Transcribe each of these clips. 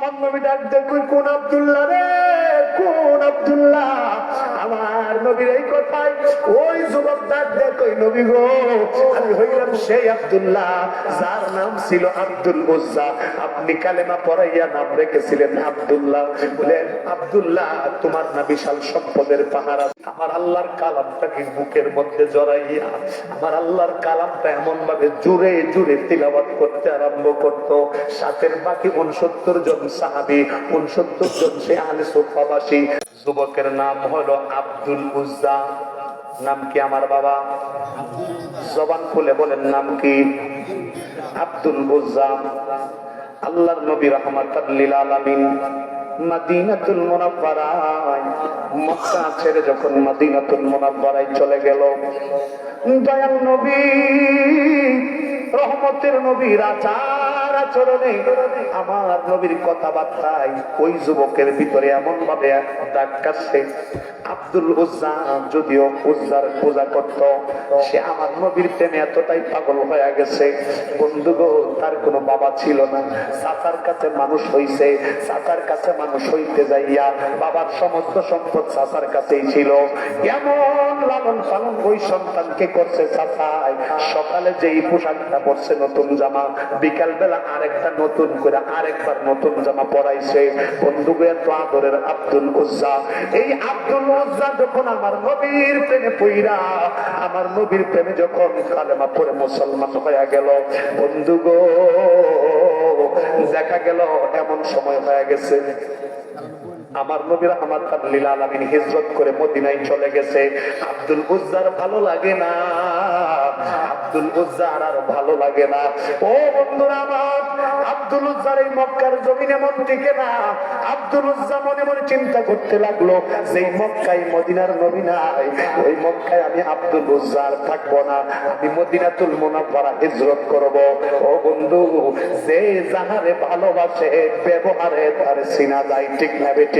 আমার নবী ডাক দেখুন কোন আবদুল্লাহ রে? ডাক বলেন, আব্দুল্লাহ, তোমার না বিশাল সম্পদের আছে। আমার আল্লাহর কালামটাকে বুকের মধ্যে জড়াইয়া, আমার আল্লাহর কালামটা এমন ভাবে জুড়ে জুড়ে তিলাবাত করতে আরম্ভ করত। সাথের বাকি উনসত্তর জন সাহাবি, উনসত্তর জন সে আলে সোফাবাসী যুবকের নাম হলো আব্দুল উজ্জা। নাম কি আমার বাবা? জবান খুলে বলেন, নাম কি? আব্দুল উজ্জা আল্লাহর নবী রহমাতাল্লিল আলামিন চলে নবী, রহমতের নবীর আচার আচরণে আমার নবীর কথাবার্তায় ওই যুবকের ভিতরে এমন ভাবে কাটছে, আব্দুল উজ্জা, যদিও উজ্জার পূজা করত, সে আমার নবীর প্রেমে এতটাই পাগল হয়ে গেছে। তার কোনো বাবা ছিল না। চাচার কাছে মানুষ হইছে, চাচার কাছে মানুষ হইতে যাইয়া বাবার সমস্ত সম্পদ চাচার কাছেই ছিল। এমন লালন পালন ওই সন্তানকে করছে চাচাই। সকালে যেই পোশাকটা পরছে নতুন জামা বিকাল বেলা আরেকটা নতুন করে, আরেকবার নতুন জামা পরাইছে। বন্ধু গো এত আব্দুল উজ্জা। এই আব্দুল উজ্জা যখন আমার নবীর প্রেমে পইরা, আমার নবীর প্রেমে যখন কালেমা পরে মুসলমান হয়ে গেল বন্ধু গো দেখা গেল, এমন সময় হয়ে গেছে। আমার নবীর আমার তার লীলা আলামিন হিজরত করে মদিনায় চলে গেছে। আব্দুল উজ্জার ভালো লাগে না। আব্দুল উজ্জার আর ভালো লাগে না। ও বন্ধুরা আমার, আব্দুল উজ্জার এই মক্কার জমিনে মন টিকে না। আব্দুল উজ্জা মনে মনে চিন্তা করতে লাগল যে মক্কায় মদিনার নবী নাই, ওই মক্কায় আমি আব্দুল উজ্জার থাকব না। আমি মদিনাতুল মুনাফফারা হিজরত করব। ও বন্ধু, যে যাহারে ভালোবাসে, ব্যবহারে তার সিনা যায়, ঠিক না বেটি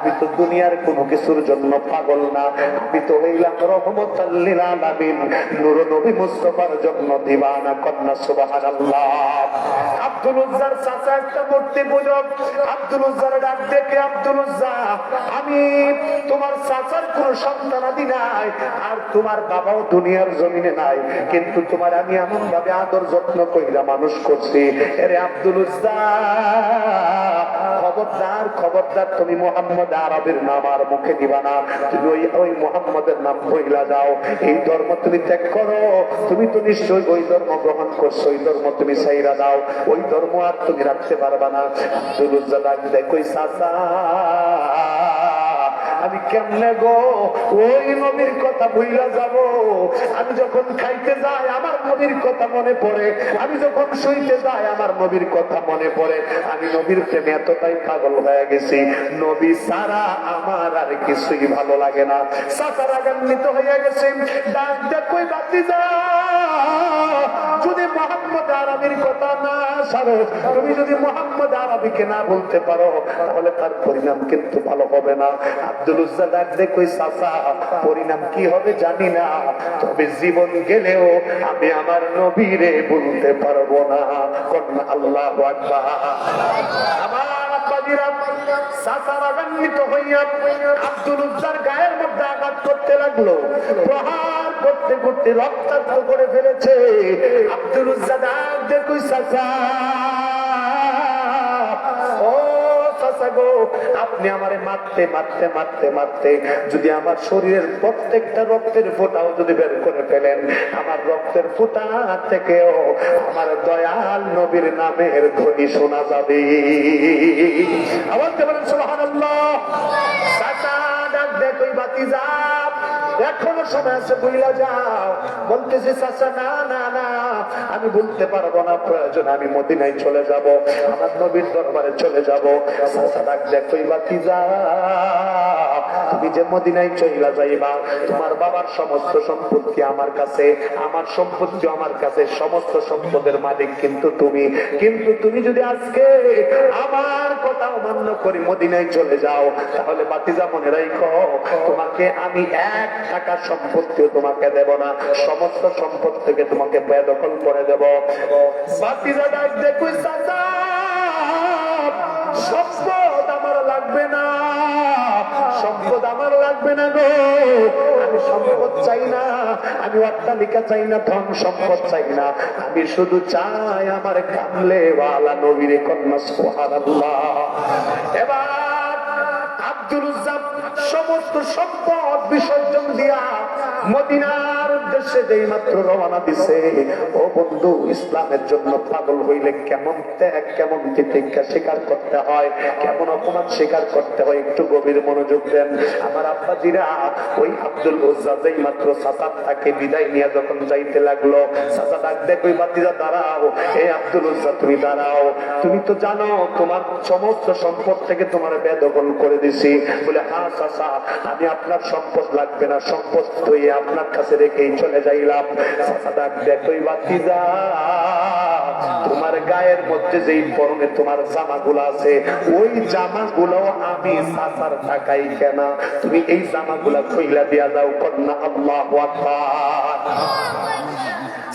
আমি তো দুনিয়ার কোনো কিছুর জন্য পাগল না। আমি তো হইলাম রহমত নূর নবী মুস্তফার জন্য দিবানা কন্যা, সুবহানাল্লাহ। আব্দুল আর তোমার বাবাও দুনিয়ার নাই, কিন্তু তোমার আমি আদর যত্ন কইরা মানুষ করছি। আব্দুল খবরদার খবরদার, তুমি মোহাম্মদ আরবের নাম আর মুখে দিবা না। তুমি ওই ওই মোহাম্মদের নাম ভইলা যাও এই ধর্ম তুমি ত্যাগ করো। তুমি তো নিশ্চয়ই ওই ধর্ম গ্রহণ করছ, ওই ধর্ম তুমি সাইরা দাও। ওই ধর্ম আর তুমি রাখতে পারবা না। দেখো চাচা আমি কেমনে গো? ওই নবীর কথা ভুইলা যাব। আমি যখন খাইতে যাই, আমার নবীর কথা মনে পড়ে। আমি যখন শুইতে যাই, আমার নবীর কথা মনে পড়ে। আমি নবীর প্রেমে এতটাই পাগল হয়ে গেছি। নবী সারা আমার আর কিছুই ভালো লাগে না। সাসার রাগান্বিত হয়ে গেছে। ডাক বাতি যা যদি মোহাম্মদ আরবির কথা না সারো, তুমি যদি মোহাম্মদ আরবিকে না বলতে পারো, তাহলে তার পরিণাম কিন্তু ভালো হবে না। আব্দুল চাচা পরিণাম কি হবে জানি না। তবে জীবন গেলেও আমি আমার নবীরে বলতে পারব না। আল্লাহ আব্দুল গায়ের মধ্যে আঘাত করতে লাগল। করতে করতে রক্তাক্ত করে ফেলেছে। আব্দুল উজ্জা ডাক দেখো চাচা আপনি আমারে মারতে মারতে মারতে মারতে, যদি আমার শরীরের প্রত্যেকটা রক্তের ফোঁটাও যদি বের করে ফেলেন, আমার রক্তের ফোঁটা থেকেও আমার দয়াল নবীর নামের ধ্বনি শোনা যাবে। আবার বলেন সোহান ডাক দেখ বাতি যা এখনও সময় আছে বুঝলা যাও। বলতেছি, চাচা, না না না, আমি বলতে পারব না, প্রয়োজন, আমি মদিনায় চলে যাব, আমার নবীর দরবারে চলে যাব। চাচা ডাক দেখই বাকি যা, তুমি যে মদিনায় চইলা যাইবা, তোমার বাবার সমস্ত সম্পত্তি আমার কাছে, আমার সম্পত্তি আমার কাছে, সমস্ত সম্পদের মালিক কিন্তু তুমি। কিন্তু তুমি যদি আজকে আমার কথা অমান্য করে মদিনায় চলে যাও, তাহলে বাতিজা মনে রাখো তোমাকে আমি এক টাকা সম্পত্তিও তোমাকে দেব না, সমস্ত সম্পদ থেকে তোমাকে বেদখল করে দেব। সম্পদ আমার লাগবে না, সম্পদ আমার লাগবে না গো। আমি সম্পদ চাই না, আমি অট্টালিকা চাই না, ধন সম্পদ চাই না। আমি শুধু চাই আমার কামলে ওয়ালা নবীরে কন্যা এবার আব্দুল সমস্ত সম্পদ বিসর্জন দিয়া মদিনার উদ্দেশ্যে যেই মাত্র রওনা দিছে। ও বন্ধু, ইসলামের জন্য পাগল হইলে কেমন ত্যাগ, কেমন তিতিক্ষা স্বীকার করতে হয়, কেমন অপমান স্বীকার করতে হয়, একটু গভীর মনোযোগ দেন। আমার আব্বাজিরা ওই আব্দুল উজ্জা যেই মাত্র সাসাদ তাকে বিদায় নিয়ে যখন যাইতে লাগল সাসা ডাক দেখ ওই বাতিজা, দাঁড়াও। এই আব্দুল উজ্জা তুমি দাঁড়াও। তুমি তো জানো, তোমার সমস্ত সম্পদ থেকে তোমার বেদখল করে দিছি। বলে হ্যাঁ চাচা, আমি আপনার সম্পদ লাগবে না, সম্পদ তো আপনার কাছে রেখেই চলে যাইলাম। দেখই দেখোই বাতি যা। তোমার গায়ের মধ্যে যেই পরনে তোমার জামাগুলো আছে, ওই জামাগুলো আমি সাসার টাকাই কেনা। তুমি এই জামাগুলা খুঁজলা দিয়া যাও কন্যা আল্লাহ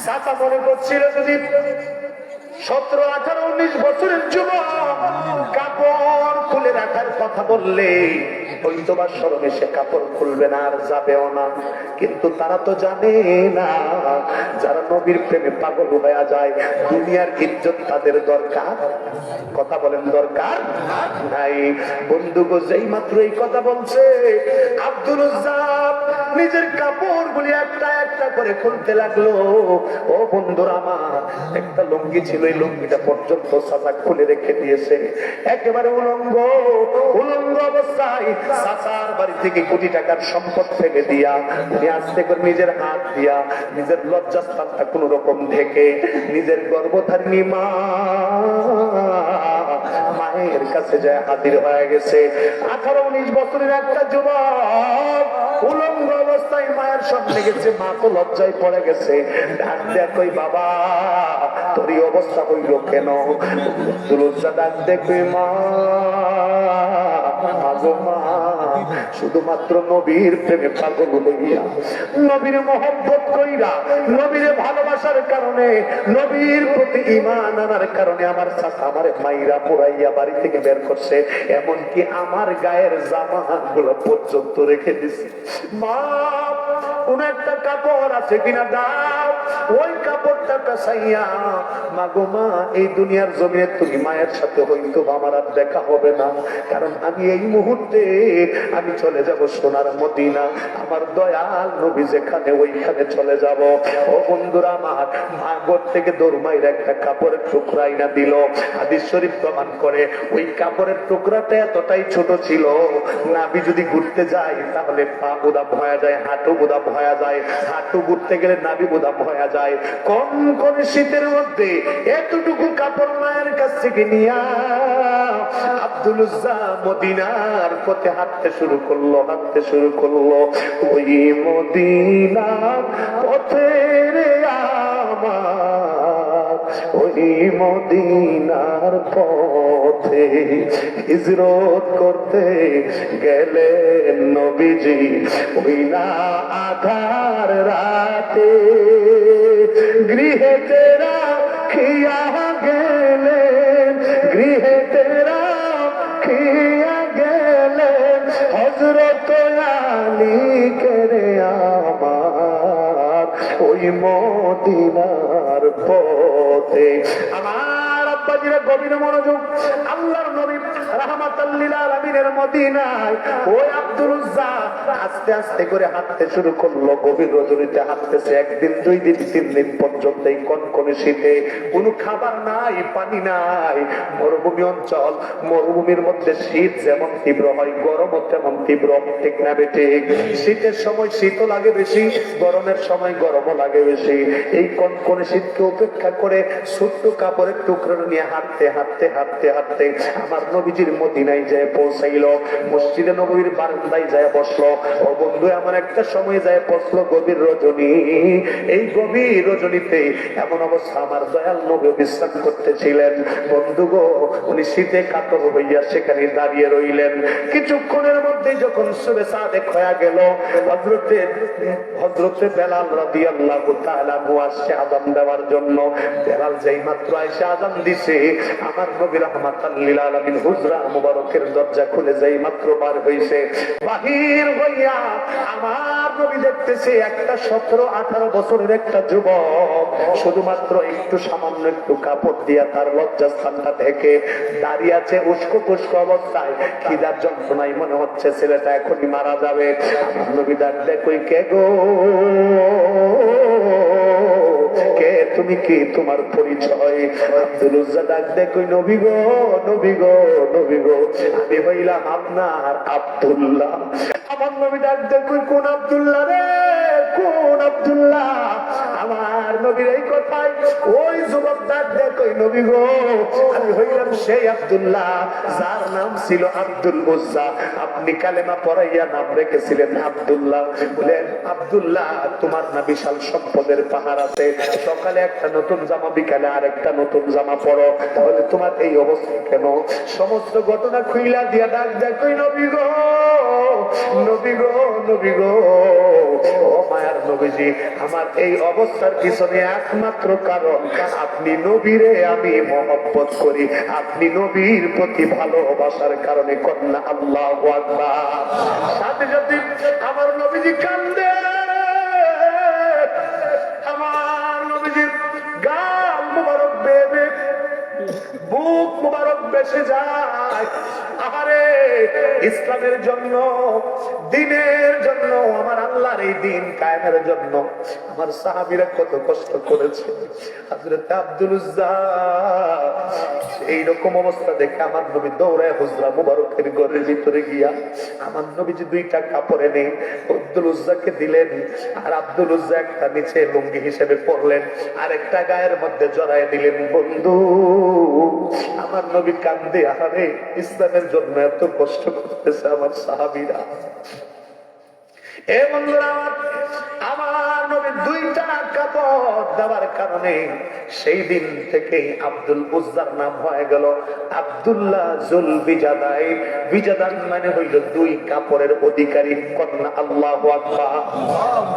সাসা মনে করছিল যদি সতেরো, আঠারো, উনিশ বছরের যুবক। কাপড় খুলে রাখার কথা বললে ওই তোমার স্মরণে সে কাপড় খুলবে না, আর যাবেও না। কিন্তু তারা তো জানে না, যারা নবীর প্রেমে পাগল হয়ে যায়, দুনিয়ার ইজ্জত তাদের দরকার। কথা বলেন, দরকার? নাই। বন্ধু গো, যেই মাত্র এই কথা বলছে, আব্দুল নিজের কাপড় গুলি একটা একটা করে খুলতে লাগল। ও বন্ধুরা আমার, একটা লুঙ্গি ছিল লুঙ্গিটা পর্যন্ত সাজা খুলে রেখে দিয়েছে। একেবারে উলঙ্গ উলঙ্গ অবস্থায় সাসার বাড়ি থেকে কোটি টাকার সম্পদ ফেলে দিয়া উনি আস্তে করে নিজের হাত দিয়া, নিজের লজ্জাস্থানটা কোন রকম ঢেকে, নিজের গর্ভধারিণী মা মায়ের কাছে যায় হাজির হয়ে গেছে। আঠারো, উনিশ বছরের একটা যুবক উলঙ্গ অবস্থায় মায়ের সামনে গেছে মা তো লজ্জায় পড়ে গেছে। ডাক দেখ ওই বাবা, তোর অবস্থা হইল কেন? ডাক দেখবে মা মা শুধুমাত্র নবীর প্রেমে পাগল হইয়া নবীর মহব্বত কইরা নবীর ভালোবাসার কারণে, নবীর প্রতি ইমান আনার কারণে আমার চাচা আমার মাইরা পোড়াইয়া বাড়ি থেকে বের করছে। এমনকি আমার গায়ের জামা গুলো পর্যন্ত রেখে দিছে। মা কোন একটা কাপড় আছে কিনা দাও। ওই কাপড়টা কাছাইয়া মাগো মা, এই দুনিয়ার জমিনে তুমি মায়ের সাথে হইতো আমার আর দেখা হবে না। কারণ আমি এই মুহূর্তে আমি চলে যাব সোনার মদিনা। আমার দয়াল নবী যেখানে, ওইখানে চলে যাব। ও বন্ধুরা আমার, মা ঘর থেকে দৌড়মাইর একটা কাপড়ের টুকরাই না দিল। হাদিস শরীফ প্রমাণ করে, ওই কাপড়ের টুকরাটা এতটাই ছোট ছিল নাবি যদি ঘুরতে যায়, তাহলে পা বোধা ভয়া যায়, হাঁটু বোধা ভয়া যায়। হাঁটু ঘুরতে গেলে নাবি বোধা হয়ে যায়। কম করে শীতের মধ্যে এতটুকু কাপড় মায়ের কাছ থেকে নিয়া আব্দুল মদিনার পথে হাঁটতে শুরু করল, হাঁটতে শুরু করল। ওই মদিনার পথে রে আমার ওই মদিনার পথে হিজরত করতে গেলেন নবীজি। ওই না আধার রাতে গৃহে তেরা খিয়া গেলেন, গৃহে তেরা খিয়া গেলেন। হজরত আলী কেরে আমার? ওই মদিনার পথে আমার আব্বাজিরা গভীর মনোযোগ আল্লাহর নবী রাহমাতাল্লিল আলামিনের মদিনায়। ওই আব্দুল উজ্জা আস্তে আস্তে করে হাঁটতে শুরু করল, গভীর রজনীতে হাঁটতেছে। একদিন, দুই দিন, তিন দিন পর্যন্ত এই কনকনে শীতে কোনো খাবার নাই, পানি নাই। মরুভূমি অঞ্চল, মরুভূমির মধ্যে শীত যেমন তীব্র হয়, গরমও তেমন তীব্র, ঠিক না বেটে শীতের সময় শীতও লাগে বেশি, গরমের সময় গরমও লাগে বেশি। এই কনকনে শীতকে উপেক্ষা করে ছোট্ট কাপড়ের টুকরো নিয়ে হাঁটতে হাঁটতে হাঁটতে হাঁটতে আমার নবীজির মদিনায় যায় পৌঁছাইল। মসজিদে নবীর বারান্দায় যায় বসল। ও বন্ধু, এমন একটা সময় যায় বসল গভীর রজনী। এই গভীর রজনীতে এমন অবস্থা আমার দয়াল নবী বিশ্রাম করতেছিলেন। বন্ধু গো, উনি শীতে কাতর হইয়া সেখানে দাঁড়িয়ে রইলেন। কিছুক্ষণের মধ্যে যখন সুবে সাদেক হয়ে গেল হজরতে হজরতে বেলাল রাদি আল্লাহ আসছে আদাম দেওয়ার জন্য। বেলাল যেই মাত্র আইসে আদাম দিছে, আমার নবী রহমাতাল্লিল আলমিন হুজরা মুবারকের দরজা খুলে যেই মাত্র বার হইছে। বাহির হইয়া আমার নবী দেখতেছে একটা সতেরো, আঠারো বছরের একটা যুবক। শুধুমাত্র একটু সামান্য একটু কাপড় দিয়া তার লজ্জাস্থানটা থেকে দাঁড়িয়ে আছে উস্কো পুস্কো অবস্থায়। খিদার যন্ত্রণায় মনে হচ্ছে ছেলেটা এখনই মারা যাবে। নবী ডাক দেখই কে গো? তুমি কি? তোমার পরিচয়। আব্দুল ডাক দেখো নবী গো নবী গো নবী গো। আমি হইলাম আপনার আব্দুল্লাহ। আমার নবী ডাক দেখো কোন আব্দুল্লাহ রে? কোন আব্দুল্লাহ? আপনি কালেমা পড়াইয়া নাম রেখেছিলেন আব্দুল্লাহ। বলে আব্দুল্লাহ, তোমার না বিশাল সম্পদের পাহাড় আছে। সকালে একটা নতুন জামা, বিকালে আরেকটা নতুন জামা পরো তাহলে তোমার এই অবস্থা কেন? সমস্ত ঘটনা খুইলা দিয়া ডাক দেখই নবী গো নবী গো নবী গো, ও মায়ার নবীজি, আমার এই অবস্থার পিছনে একমাত্র কারণ আপনি নবীরে আমি মহব্বত করি। আপনি নবীর প্রতি ভালোবাসার কারণে কন্যা আল্লাহ সাথে সাথে আমার নবীজি কান্দে, আমার নবীজির গাল মুবারক বেবে বুক মুবারক বেসে যায়। আহারে ইসলামের জন্য, দিনের জন্য, আমার আল্লাহর এই দিন কায়েমের জন্য আমার সাহাবীরা কত কষ্ট করেছে। আব্দুল এইরকম অবস্থা দেখে আমার নবী দৌড়ায় হুজরা মুবারকের ঘরের ভিতরে গিয়া আমার নবীজি দুইটা কাপড় এনে আব্দুল উজ্জাকে দিলেন আর আব্দুল উজ্জা একটা নিচে লুঙ্গি হিসেবে আর একটা গায়ের মধ্যে জড়ায় দিলেন, বন্ধু, আমার নবী কান্দে, আহারে, ইসলামের জন্য এত কষ্ট করতেছে আমার সাহাবিরা। এ বন্ধুরা আমার নবী দুইটা কাপড় দেওয়ার কারণে সেই দিন থেকে আব্দুল উজ্জার নাম হয়ে গেল আব্দুল্লাহ জুল বিজাদাই বিজাদান মানে হইল দুই কাপড়ের অধিকারী, কন্যা আল্লাহ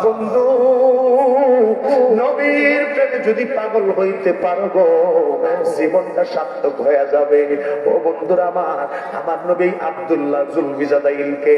বন্ধু, নবীর প্রেমে যদি পাগল হইতে পারব জীবনটা সার্থক হয়ে যাবে। ও বন্ধুরা আমার আমার নবী আব্দুল্লাহ জুল বিজাদাইলকে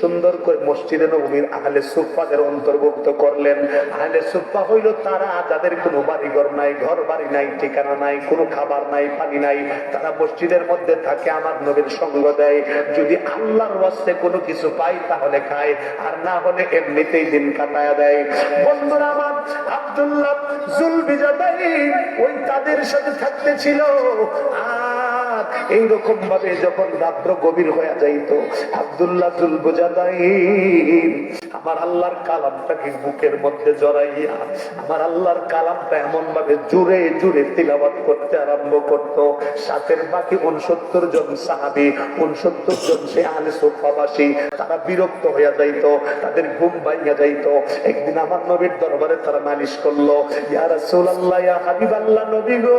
সুন্দর করে মসজিদে নবীর আহলে সুফাদের অন্তর্ভুক্ত করলেন। আহলে সুফা হইল তারা যাদের কোনো বাড়িঘর নাই ঘর বাড়ি নাই, ঠিকানা নাই, কোনো খাবার নাই, পানি নাই, তারা মসজিদের মধ্যে থাকে, আমার নবীর সঙ্গ দেয়। যদি আল্লাহর ওয়াস্তে কোনো কিছু পাই তাহলে খায়, আর না হলে এমনিতেই দিন কাটায় দেয়। বন্ধুরা আমার, আব্দুল্লাহ জুলবিজাদাই ওই তাদের সাথে থাকতে ছিল আর এইরকম ভাবে যখন রাত্র গভীর হয়ে যাইত যাইতো আব্দুল্লাহ জুলবুজাদাই আমার আল্লাহর কালামটাকে বুকের মধ্যে জড়াইয়া, আমার আল্লাহর কালামটা এমন ভাবে জুড়ে জুড়ে তিলাবাত করতে আরম্ভ করত। সাথের বাকি উনসত্তর জন সাহাবি, উনসত্তর জন সে আলে সোফাবাসী, তারা বিরক্ত হইয়া যাইত, তাদের ঘুম ভাইয়া যাইত। একদিন আমার নবীর দরবারে তারা নালিশ করল, ইয়া রাসূলুল্লাহ, ইয়া হাবিবাল্লাহ নবী গো,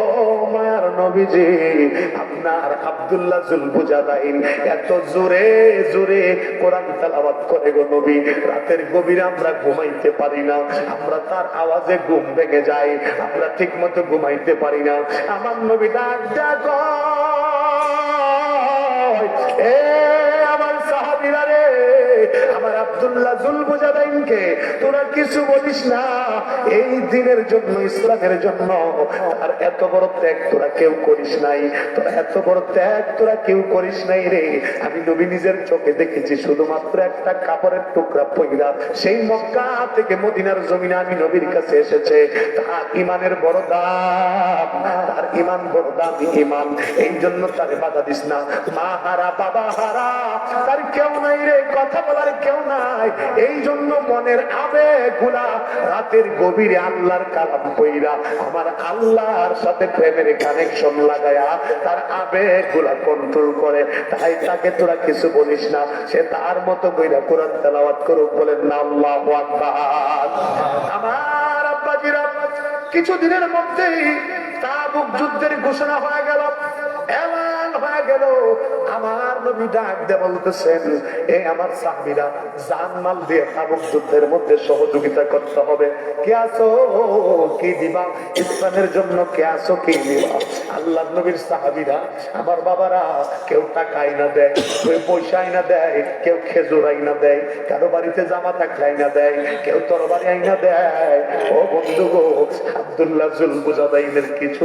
ও মায়ার নবীজি, আপনার আব্দুল্লাহ জুলবুজাদাইন এত জোরে জোরে কোরআন তালাবাদ করে গো নবী। রাতের গভীরে আমরা ঘুমাইতে পারি না, আমরা তার আওয়াজে ঘুম ভেঙে যাই, আমরা ঠিক মতো ঘুমাইতে পারি না। আমার নবী ডাক ডাক এ তোরা কিছু বলিস না। এই দিনের জন্য, ইসলামের জন্য এত বড় ত্যাগ তোরা কেউ করিস নাই। তোরা এত বড় ত্যাগ তোরা কেউ করিস নাই রে। আমি নবী নিজের চোখে দেখেছি, শুধুমাত্র একটা কাপড়ের টুকরা পইরা সেই মক্কা থেকে মদিনার জমিনে আমি নবীর কাছে এসেছে। তার ইমানের বড় দাম, তার ইমান বড় দাম ইমান এই জন্য তার বাধা দিস না। মা হারা, বাবা হারা, তার কেউ নাই রে। কথা বলার কেউ নাই এই জন্য মনের রাতের গভীরে আল্লাহর কালাম কইরা আমার আল্লাহর সাথে প্রেমের কানেকশন তার কন্ট্রোল করে। তাই তাকে তোরা কিছু বলিস না, সে তার মতো কইরা কোরআন তেলাওয়াত করুক, বলেন না, আল্লাহ আমার আব্বাজিরা, কিছুদিনের মধ্যেই তাবুক যুদ্ধের ঘোষণা হয়ে গেল। এলান হয়ে গেল। আমার নবী ডাক বলতেছেন এই আমার সাহাবিরা জান মাল দিয়ে যুদ্ধের মধ্যে সহযোগিতা করতে হবে। কে আসো কি দিবা? ইসলামের জন্য কে আসো কি দিবা? আল্লাহ নবীর সাহাবিরা, আমার বাবারা, কেউ টাকা আইনা দেয়, কেউ পয়সা আইনা দেয়, কেউ খেজুর আইনা দেয়, কারও বাড়িতে জামা থাকলে আইনা দেয়, কেউ তরবারি আইনা দেয়। ও বন্ধু গো আব্দুল্লাহ জুল বুঝাদাইনের কিছু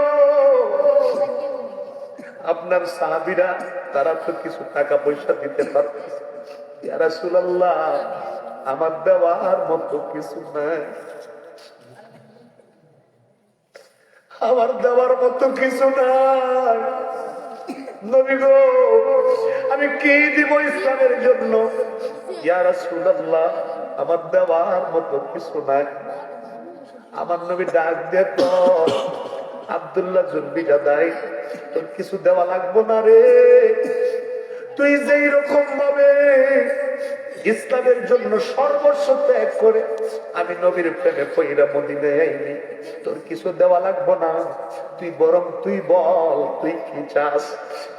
আপনার সাহাবিরা, তারা তো কিছু টাকা পয়সা দিতে পারতেছে আমার দেওয়ার মতো কিছু নাই। আমার দেওয়ার মতো কিছু নাই। নবী গো, আমি কি দিব ইসলামের জন্য? ইয়ারা সুলাল্লাহ আমার দেওয়ার মতো কিছু নাই। আমার নবী ডাক দিয়ে আবদুল্লাহ জুলবি দাদাই তোর কিছু দেওয়া লাগবো না রে? তুই যেই রকম ভাবে ইসলামের জন্য সর্বস্ব ত্যাগ করে, আমি নবীর প্রেমে পইরা মদিনে আইনি তোর কিছু দেওয়া লাগবো না? তুই বরং তুই বল, তুই কি চাস?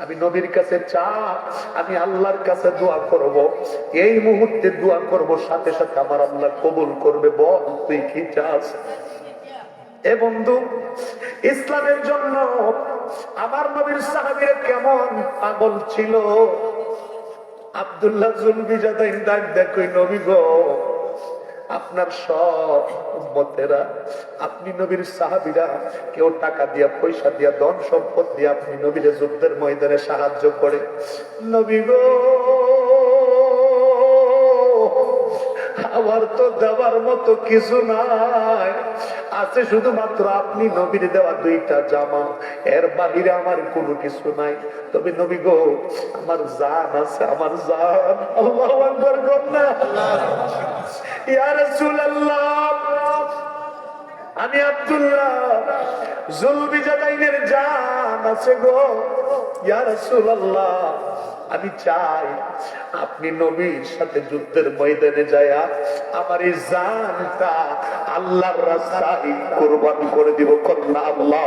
আমি নবীর কাছে চা আমি আল্লাহর কাছে দোয়া করব। এই মুহূর্তে দোয়া করব, সাথে সাথে আমার আল্লাহ কবুল করবে, বল, তুই কি চাস? এ বন্ধু, ইসলামের জন্য আমার নবীর সাহাবীরা কেমন পাগল ছিল। আব্দুল্লাহ জুলবি যাদাইন ডাক দেখই নবী গো, আপনার সব উম্মতেরা, আপনি নবীর সাহাবীরা, কেউ টাকা দিয়া, পয়সা দিয়া, ধন সম্পদ দিয়ে, আপনি নবীর যুদ্ধের ময়দানে সাহায্য করে। নবী গো আমার তো দেওয়ার মতো কিছু নাই। আছে শুধুমাত্র আপনি নবীর দেওয়া দুইটা জামা। এর বাহিরে আমার কোনো কিছু নাই। তবে নবী গো, আমার জান আছে, আমার জান। আল্লাহু আকবার কন্যা ইয়া রাসূলুল্লাহ, আমি আব্দুল্লাহ জুলবি জাদাইনের জান আছে গো। ইয়া রাসূলুল্লাহ আমি চাই আপনি নবীর সাথে যুদ্ধের ময়দানে যায়া আমার এই জানটা আল্লাহর রাস্তায় কোরবান করে দিব। কন্যা আল্লাহ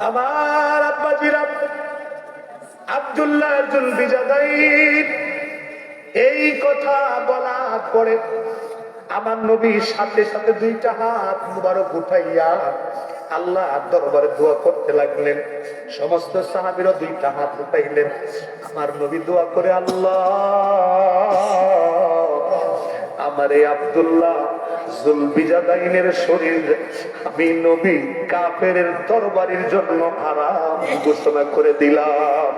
আমার আব্বাজিরা আব্দুল্লাহ জাদাইন এই কথা বলা পরে আমার নবীর সাথে সাথে দুইটা হাত মুবারক উঠাইয়া আল্লাহ দরবারে দোয়া করতে লাগলেন। সমস্ত সাহাবিরও দুইটা হাত উঠাইলেন। আমার নবী দোয়া করে, আল্লাহ, আমার এই আব্দুল্লাহ জুলবিজাদাইনের শরীর আমি নবী কাফের তরবারির জন্য আরাম ঘোষণা করে দিলাম।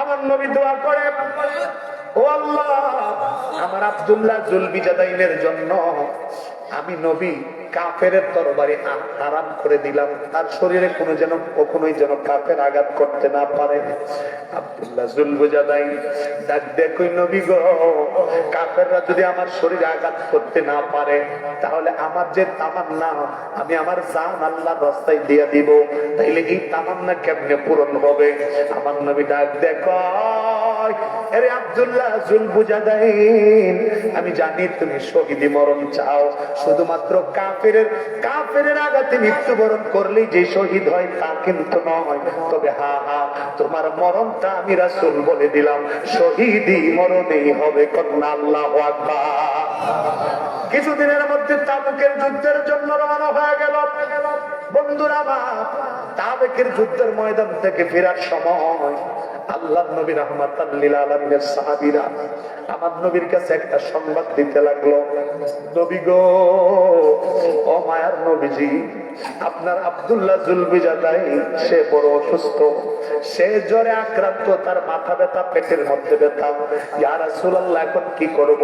আমার নবী দোয়া করে আল্লাহ, আমার আব্দুল্লাহ জুলবি জাদাইনের জন্য আমি নবী কাফের তরবারি আরাম করে দিলাম। তার শরীরে কোনো যেন, কখনোই যেন কাফের আঘাত করতে না পারে। আব্দুল্লাহ আমার তাহলে আমার যে আমি আমার রাস্তায় দিয়ে দিব। তাইলে কেমনে পূরণ হবে? আমার নবী ডাক দেখো আমি জানি তুমি শহীদি মরণ চাও। শুধুমাত্র কাফের কাফের আঘাতে মৃত্যুবরণ করলেই যে শহীদ হয় তা কিন্তু নয়। তবে হা হা, তোমার মরণটা আমি রাসূল বলে দিলাম। শহীদি মরণেই হবে কন্যা আল্লাহ কিছুদিনের মধ্যে তাবুকের যুদ্ধের জন্য রওনা হয়ে গেল। বন্ধুরা বাপ তাবেকের যুদ্ধের ময়দান থেকে ফেরার সময় আল্লাহ নবী রহমাতাল্লিল সাহাবিরা আমার নবীর কাছে একটা সংবাদ দিতে লাগল। নবী গো, ও মায়ার নবীজি আপনার আব্দুল্লাহ জুলবিজাদাই সে বড় অসুস্থ। সে জ্বরে আক্রান্ত, তার মাথা ব্যথা, পেটের মধ্যে ব্যথা। ইয়ার রাসূলুল্লাহ, এখন কি করব?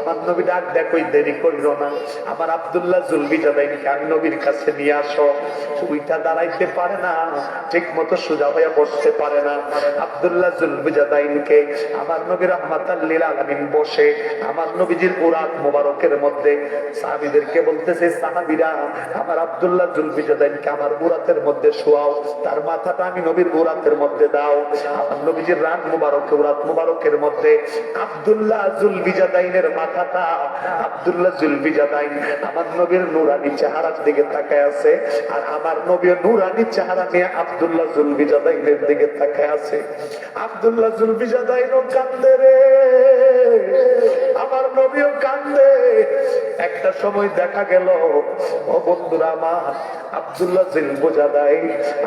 আমার নবী ডাক দেখোই দেরি করিল না। আমার আব্দুল্লাহ জুলবিজাদাইকে আমি নবীর কাছে নিয়ে আসো? উইটা দাঁড়াইতে পারে না, ঠিক মতো সোজা হয়ে বসতে পারে না। আব্দুল্লাহ জুলবিজাদাইনকে আমার নবী রহমাতাল্লিল আলামিন বসে। আমার নবীজির উরাত মোবারকের মধ্যে। সাহাবীদেরকে বলতেছে, সাহাবীরা, আমার আব্দুল্লাহ জুলবিজাদাইনকে আমার উরাতের মধ্যে শোয়াও, তার মাথাটা আমি নবীর উরাতের মধ্যে দাও। আমার নবীজির রাত মোবারক উরাত মোবারকের মধ্যে আব্দুল্লাহ মাথাটা, আব্দুল্লাহ আমার নবীর নুরানি চেহারার দিকে তাকায় আছে, আর আমার নবীর নুরানি চেহারা নিয়ে আব্দুল্লাহ দিকে তাকায় আছে। আব্দুল্লাহ জুলবিজাদাইনও কান্দে রে। একটা সময় দেখা গেল, ও বন্ধুরা আমার, আব্দুল্লাহ জুলবিজাদাই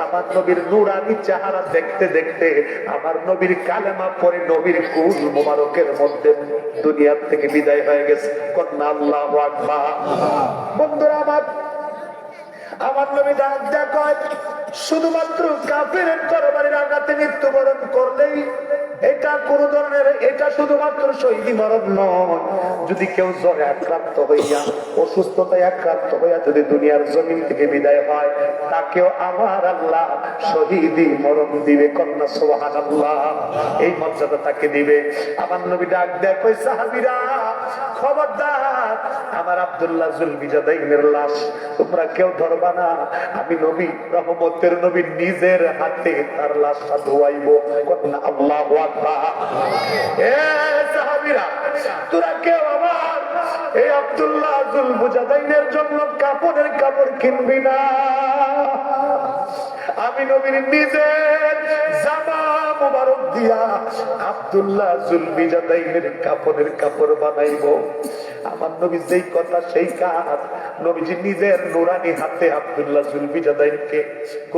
আমার নবীর নুরানি চেহারা দেখতে দেখতে, আমার নবীর কালেমা পরে নবীর কুল মোবারকের মধ্যে দুনিয়ার থেকে বিদায় হয়ে গেছে। কন্যা আল্লাহ বন্ধুরা আমার আমার নবী দেখো শুধুমাত্র কাফের তরবারির আঘাতে মৃত্যুবরণ করলেই এটা কোন ধরনের, এটা শুধুমাত্র শহীদ মরণ নয়। যদি কেউ জ্বরে আক্রান্ত হইয়া, অসুস্থতায় আক্রান্ত হইয়া যদি দুনিয়ার জমিন থেকে বিদায় হয়, তাকেও আমার আল্লাহ শহীদ মরণ দিবে, কন্যা সোহান আল্লাহ এই মর্যাদা তাকে দিবে। আমার নবী ডাক দেয় সাহাবিরা খবরদার, আমার আব্দুল্লাহ জুলবিজাদাইনের লাশ, তোমরা কেউ ধরবা না। আমি নবী, রহমতের নবী নিজের হাতে তার লাশটা ধোয়াইব। আল্লাহ তোরা কেউ আমার এই আব্দুল্লাহ জুলবিজাদাইনের জন্য কাপড়ের কাপড় কিনবি না। আমি নবীর নিজের জামা মোবারক দিয়া আব্দুল্লাহ জুলবিজাদাইনের কাপড়ের কাপড় বানাইবো। আমার নবী যেই কথা, সেই কাজ নবীজি নিজের নুরানি হাতে আবদুল্লাহ আব্দুল্লাহ জুলবিজাদাইনকে